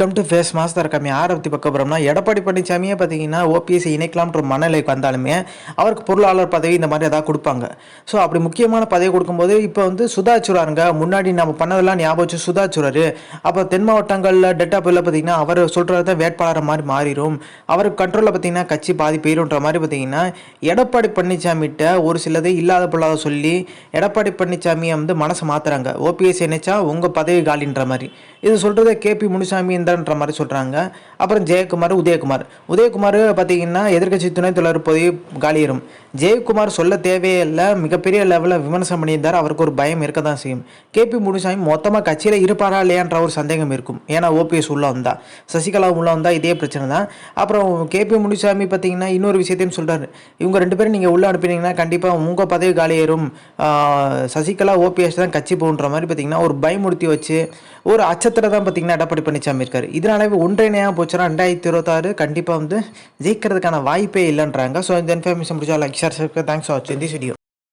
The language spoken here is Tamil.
வெல்கம் டு ஃபேஸ் மாஸ்டர் கம்மி ஆரம்பத்தி பக்கம் பார்க்க போகிறோம்னா எடப்பாடி பழனிசாமியே பார்த்தீங்கன்னா ஓபிஎஸ்சி இணைக்கலாம்ன்ற மனநிலைக்கு வந்தாலுமே அவருக்கு பொருளாளர் பதவி இந்த மாதிரி ஏதாவது கொடுப்பாங்க. ஸோ அப்படி முக்கியமான பதவி கொடுக்கும்போது இப்போ வந்து சுதாச்சுராருங்க முன்னாடி நம்ம பண்ணதெல்லாம் ஞாபகம் வச்சு சுதாச்சுராரு. அப்போ தென் மாவட்டங்களில் டெட்டா பில்ல பார்த்தீங்கன்னா அவர் சொல்கிறது தான் வேட்பாளர் மாதிரி மாறிடும் அவருக்கு கண்ட்ரோலில் பார்த்தீங்கன்னா கட்சி பாதி போயிடும்ன்ற மாதிரி பார்த்தீங்கன்னா எடப்பாடி பழனிசாமிகிட்ட ஒரு சிலது இல்லாத பொல்லாத சொல்லி எடப்பாடி பழனிசாமியை வந்து மனசை மாற்றுறாங்க ஓபிஎஸ்சி நினைச்சா உங்கள் பதவி காலின்ற மாதிரி. இது சொல்கிறத கேபி முனுசாமி இந்த இந்திரன்ற மாதிரி சொல்கிறாங்க அப்புறம் ஜெயக்குமார் உதயகுமார். உதயகுமார் பார்த்தீங்கன்னா எதிர்க்கட்சி துணைத் தலைவர் போய் காலியிடும் ஜெயக்குமார் சொல்ல தேவையே இல்லை மிகப்பெரிய லெவலில் விமர்சனம் பண்ணியிருந்தார். அவருக்கு ஒரு பயம் இருக்க தான் செய்யும் கேபி முனுசாமி மொத்தமாக கட்சியில் இருப்பாரா இல்லையான்ற ஒரு சந்தேகம் இருக்கும். ஏன்னா ஓபிஎஸ் உள்ள வந்தா. சசிகலா உள்ள வந்தா இதே பிரச்சனை தான். அப்புறம் கேபி முனுசாமி பார்த்தீங்கன்னா இன்னொரு விஷயத்தையும் சொல்கிறார் இவங்க ரெண்டு பேரும் நீங்கள் உள்ளே அனுப்பினீங்கன்னா கண்டிப்பாக உங்கள் பதவி காலியேறும் சசிகலா ஓபிஎஸ் தான் கட்சி போன்ற மாதிரி பார்த்தீங்கன்னா ஒரு பயமுறுத்தி வச்சு ஒரு அச்சத்தில் தான் பார்த்தீங்கன்னா எடப்பாடி பழனிசாமி இருக்காரு. ஒன்றே ஒன்றிணையாக போச்சுன்னா ரெண்டாயிரத்தி இருபத்தாறு கண்டிப்பாக வந்து ஜெயிக்கிறதுக்கான வாய்ப்பே இல்லைன்றாங்க. ஸோ இந்த இன்ஃபர்மேஷன் முடிச்சா லைக் सब्सक्राइब करें thanks for watching this video